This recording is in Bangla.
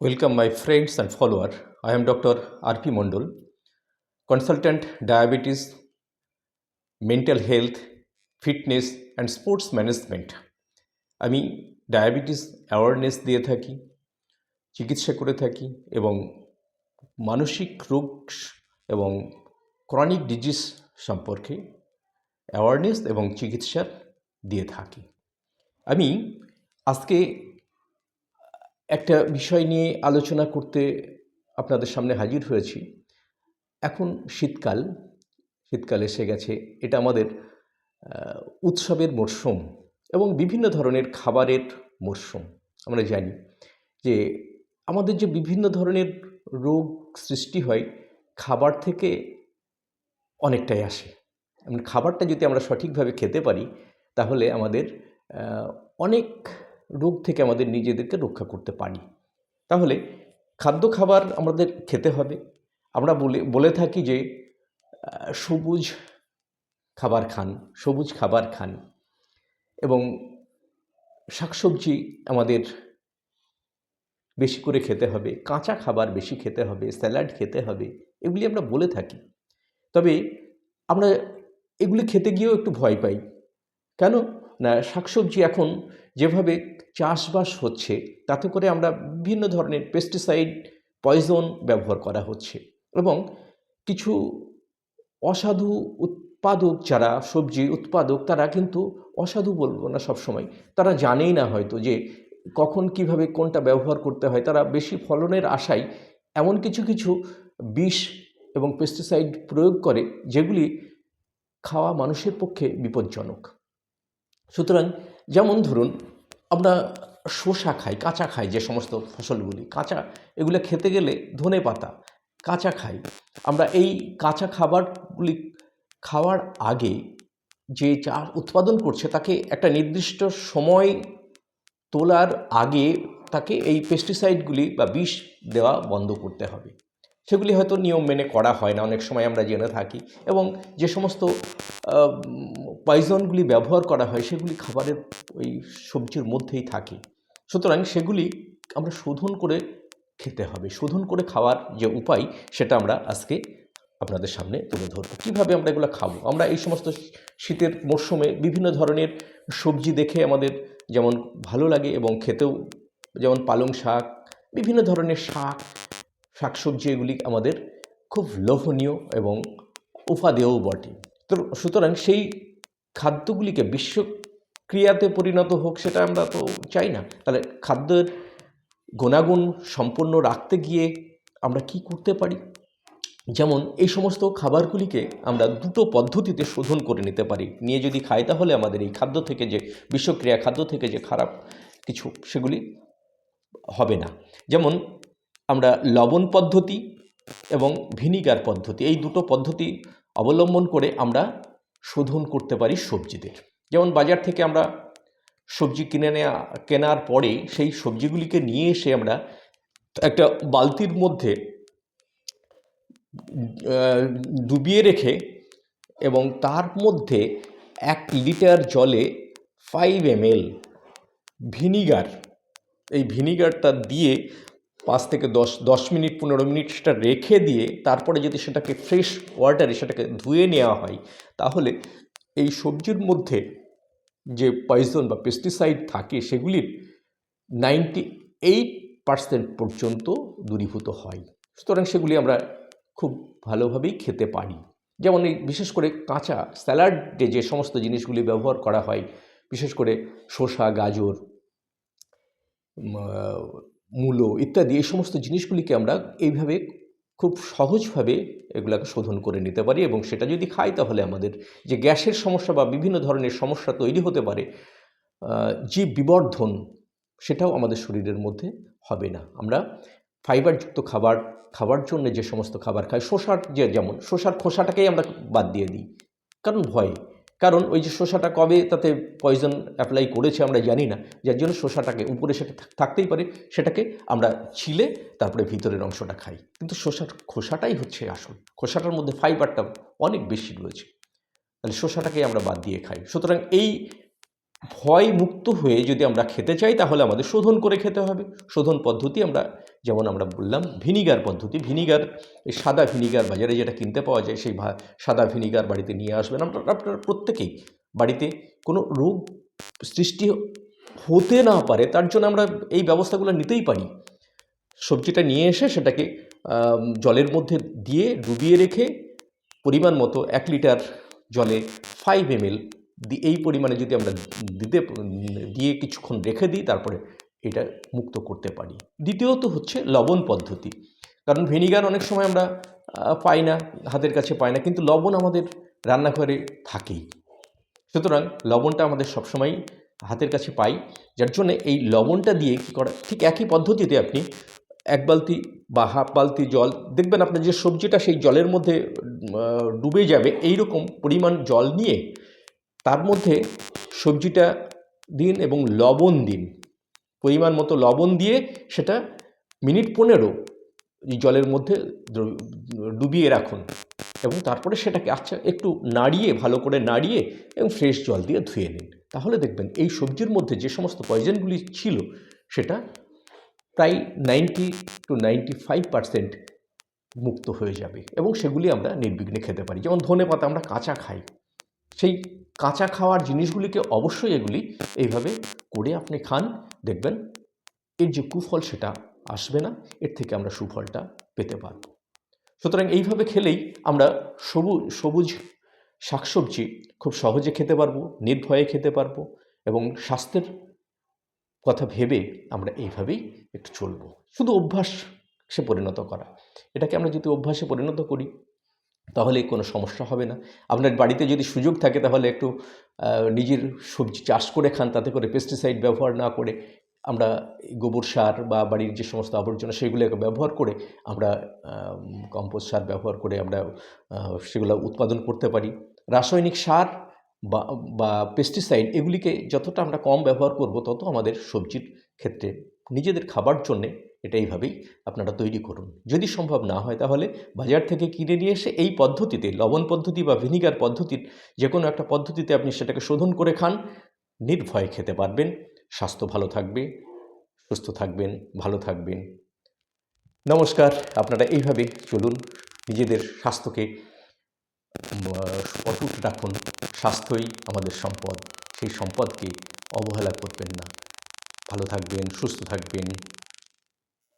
Welcome, my friends and follower. I am Dr. R.P. Mondol, consultant diabetes, mental health, fitness and sports management আমি ডায়াবেটিস অ্যাওয়ারনেস দিয়ে থাকি চিকিৎসা করে থাকি এবং মানসিক রোগ এবং ক্রনিক ডিজিজ সম্পর্কে অ্যাওয়ারনেস এবং চিকিৎসা দিয়ে থাকি আমি আজকে একটা বিষয় নিয়ে আলোচনা করতে আপনাদের সামনে হাজির হয়েছি। এখন শীতকাল শীতকাল এসে গেছে। এটা আমাদের উৎসবের মরশুম এবং বিভিন্ন ধরনের খাবারের মরশুম আমরা জানি যে আমাদের যে বিভিন্ন ধরনের রোগ সৃষ্টি হয়, খাবার থেকে অনেকটাই আসে। খাবারটা যদি আমরা সঠিকভাবে খেতে পারি, তাহলে আমাদের অনেক রোগ থেকে আমাদের নিজেদেরকে রক্ষা করতে পারি। তাহলে খাদ্য খাবার আমাদের খেতে হবে। আমরা বলে বলে থাকি যে সবুজ খাবার খান, সবুজ খাবার খান এবং শাকসবজি আমাদের বেশি করে খেতে হবে, কাঁচা খাবার বেশি খেতে হবে, স্যালাড খেতে হবে, এগুলি আমরা বলে থাকি। তবে আমরা এগুলি খেতে গিয়েও একটু ভয় পাই। কেন? না, শাকসবজি এখন যেভাবে চাষবাস হচ্ছে, তাতে করে আমরা বিভিন্ন ধরনের পেস্টিসাইড পয়জন ব্যবহার করা হচ্ছে এবং কিছু অসাধু উৎপাদক যারা সবজি উৎপাদক, তারা কিন্তু অসাধু বলব না সবসময়। তারা জানেই না হয়তো যে কখন কীভাবে কোনটা ব্যবহার করতে হয়। তারা বেশি ফলনের আশায় এমন কিছু কিছু বিষ এবং পেস্টিসাইড প্রয়োগ করে, যেগুলি খাওয়া মানুষের পক্ষে বিপজ্জনক। সুতরাং যেমন ধরুন আমরা শসা খাই, কাঁচা খাই যে সমস্ত ফসলগুলি। কাঁচা, এগুলো খেতে গেলে ধনে পাতা, কাঁচা খাই। আমরা এই কাঁচা খাবারগুলি খাওয়ার আগে যে চা উৎপাদন করছে তাকে একটা নির্দিষ্ট সময় তোলার আগে তাকে এই পেস্টিসাইডগুলি বা বিষ দেওয়া বন্ধ করতে হবে। সেগুলি হয়তো নিয়ম মেনে করা হয় না, অনেক সময় আমরা জেনে থাকি এবং যে সমস্ত পয়জনগুলি ব্যবহার করা হয় সেগুলি খাবারের ওই সবজির মধ্যেই থাকে। সুতরাং সেগুলি আমরা শোধন করে খেতে হবে। শোধন করে খাওয়ার যে উপায় সেটা আমরা আজকে আপনাদের সামনে তুলে ধরবো। কীভাবে আমরা এগুলো খাব? আমরা এই সমস্ত শীতের মরশুমে বিভিন্ন ধরনের সবজি দেখে আমাদের যেমন ভালো লাগে এবং খেতেও যেমন পালং শাক, বিভিন্ন ধরনের শাক শাকসবজি এগুলি আমাদের খুব লোভনীয় এবং উপাদেয় বটে। তো সুতরাং সেই খাদ্যগুলিকে বিশ্বক্রিয়াতে পরিণত হোক সেটা আমরা তো চাই না। তাহলে খাদ্যের গুণাগুণ সম্পন্ন রাখতে গিয়ে আমরা কি করতে পারি? যেমন এই সমস্ত খাবারগুলিকে আমরা দুটো পদ্ধতিতে শোধন করে নিতে পারি। নিয়ে যদি খাই তাহলে আমাদের এই খাদ্য থেকে যে বিষক্রিয়া খাদ্য থেকে যে খারাপ কিছু সেগুলি হবে না। যেমন আমরা লবণ পদ্ধতি এবং ভিনিগার পদ্ধতি, এই দুটো পদ্ধতি অবলম্বন করে আমরা শোধন করতে পারি সবজিদের। যেমন বাজার থেকে আমরা সবজি কিনে নেওয়া কেনার পরে সেই সবজিগুলিকে নিয়ে এসে আমরা একটা বালতির মধ্যে ডুবিয়ে রেখে এবং তার মধ্যে এক লিটার জলে ফাইভ এমএল ভিনিগার, এই ভিনিগারটা দিয়ে পাঁচ থেকে দশ দশ মিনিট, পনেরো মিনিট সেটা রেখে দিয়ে তারপরে যদি সেটাকে ফ্রেশ ওয়াটারে সেটাকে ধুয়ে নেওয়া হয়, তাহলে এই সবজির মধ্যে যে পয়জন বা পেস্টিসাইড থাকে সেগুলির নাইনটি এইট পার্সেন্ট পর্যন্ত দূরীভূত হয়। সুতরাং সেগুলি আমরা খুব ভালোভাবেই খেতে পারি। যেমন এই বিশেষ করে কাঁচা স্যালাডে যে সমস্ত জিনিসগুলি ব্যবহার করা হয়, বিশেষ করে শসা, গাজর উম, আহ, মূলো ইত্যাদি এই সমস্ত জিনিসগুলিকে আমরা এইভাবে খুব সহজভাবে এগুলাকে শোধন করে নিতে পারি এবং সেটা যদি খাই তাহলে আমাদের যে গ্যাসের সমস্যা বা বিভিন্ন ধরনের সমস্যা তৈরি হতে পারে জীব বিবর্ধন সেটাও আমাদের শরীরের মধ্যে হবে না। আমরা ফাইবারযুক্ত খাবার খাবার জন্য যে সমস্ত খাবার খাই শসার যে যেমন শসার খোসাটাকেই আমরা বাদ দিয়ে দিই। কারণ ভয়। কারণ ওই যে শসাটা কবে তাতে পয়জন অ্যাপ্লাই করেছে আমরা জানি না, যার জন্য শসাটাকে উপরে সেটা থাকতেই পারে, সেটাকে আমরা ছিলে তারপরে ভিতরের অংশটা খাই। কিন্তু শসার খোসাটাই হচ্ছে আসল, খোসাটার মধ্যে ফাইবারটা অনেক বেশি রয়েছে। তাহলে শসাটাকে আমরা বাদ দিয়ে খাই। সুতরাং এই ভয় মুক্ত হয়ে যদি আমরা খেতে চাই, তাহলে আমাদের শোধন করে খেতে হবে। শোধন পদ্ধতি আমরা যেমন আমরা বললাম, ভিনিগার পদ্ধতি। ভিনিগার, এই সাদা ভিনিগার বাজারে যেটা কিনতে পাওয়া যায়, সেই সাদা ভিনিগার বাড়িতে নিয়ে আসবেন। আপনারা আপনারা প্রত্যেকেই বাড়িতে কোনো রোগ সৃষ্টি হতে না পারে, তার জন্য আমরা এই ব্যবস্থাগুলো নিতেই পারি। সবজিটা নিয়ে এসে সেটাকে জলের মধ্যে দিয়ে ডুবিয়ে রেখে পরিমাণ মতো এক লিটার জলে ফাইভ এম এই পরিমাণে যদি আমরা দিতে, দিয়ে কিছুক্ষণ রেখে দিই, তারপরে এটা মুক্ত করতে পারি। দ্বিতীয়ত হচ্ছে লবণ পদ্ধতি। কারণ ভিনিগার অনেক সময় আমরা পাই না, হাতের কাছে পাই না, কিন্তু লবণ আমাদের রান্নাঘরে থাকেই। সুতরাং লবণটা আমাদের সবসময় হাতের কাছে পাই। যার জন্য এই লবণটা দিয়ে কী করা, ঠিক একই পদ্ধতিতে আপনি এক বালতি বা হাফ বালতি জল, দেখবেন আপনার যে সবজিটা সেই জলের মধ্যে ডুবে যাবে এই রকম পরিমাণ জল নিয়ে তার মধ্যে সবজিটা দিন এবং লবণ দিন। পরিমাণ মতো লবণ দিয়ে সেটা মিনিট পনেরো জলের মধ্যে ডুবিয়ে রাখুন এবং তারপরে সেটাকে আচ্ছা একটু নাড়িয়ে, ভালো করে নাড়িয়ে এবং ফ্রেশ জল দিয়ে ধুয়ে নিন। তাহলে দেখবেন এই সবজির মধ্যে যে সমস্ত পয়জনগুলি ছিল সেটা প্রায় ninety two ninety five percent মুক্ত হয়ে যাবে এবং সেগুলি আমরা নির্বিঘ্নে খেতে পারি। যেমন ধনে পাতা আমরা কাঁচা খাই। সেই কাঁচা খাওয়ার জিনিসগুলিকে অবশ্যই এগুলি এইভাবে করে আপনি খান। দেখবেন এর যে কুফল সেটা আসবে না, এর থেকে আমরা সুফলটা পেতে পারব। সুতরাং এইভাবে খেলেই আমরা সবুজ সবুজ শাকসবজি খুব সহজে খেতে পারব, নির্ভয়ে খেতে পারব এবং স্বাস্থ্যের কথা ভেবে আমরা এইভাবেই একটু চলবো। শুধু অভ্যাস সে পরিণত করা। এটাকে আমরা যদি অভ্যাসে পরিণত করি তাহলে কোনো সমস্যা হবে না। আপনার বাড়িতে যদি সুযোগ থাকে তাহলে একটু নিজের সবজি চাষ করে খান, তাতে করে পেস্টিসাইড ব্যবহার না করে আমরা গোবর সার বা বাড়ির যে সমস্ত আবর্জনা সেগুলোকে ব্যবহার করে আমরা কম্পোস্ট সার ব্যবহার করে আমরা সেগুলো উৎপাদন করতে পারি। রাসায়নিক সার বা বা পেস্টিসাইড এগুলিকে যতটা আমরা কম ব্যবহার করব তত আমাদের সবজির ক্ষেত্রে নিজেদের খাবার জন্যে এটা এইভাবেই আপনারা তৈরি করুন। যদি সম্ভব না হয় তাহলে বাজার থেকে কিনে নিয়ে এসে এই পদ্ধতিতে, লবণ পদ্ধতি বা ভিনিগার পদ্ধতির যে কোনো একটা পদ্ধতিতে আপনি সেটাকে শোধন করে খান, নির্ভয়ে খেতে পারবেন। স্বাস্থ্য ভালো থাকবে, সুস্থ থাকবেন, ভালো থাকবেন। নমস্কার, আপনারা এইভাবে চলুন, নিজেদের স্বাস্থ্যকে অটুট রাখুন। স্বাস্থ্যই আমাদের সম্পদ। সেই সম্পদকে অবহেলা করবেন না। ভালো থাকবেন, সুস্থ থাকবেন।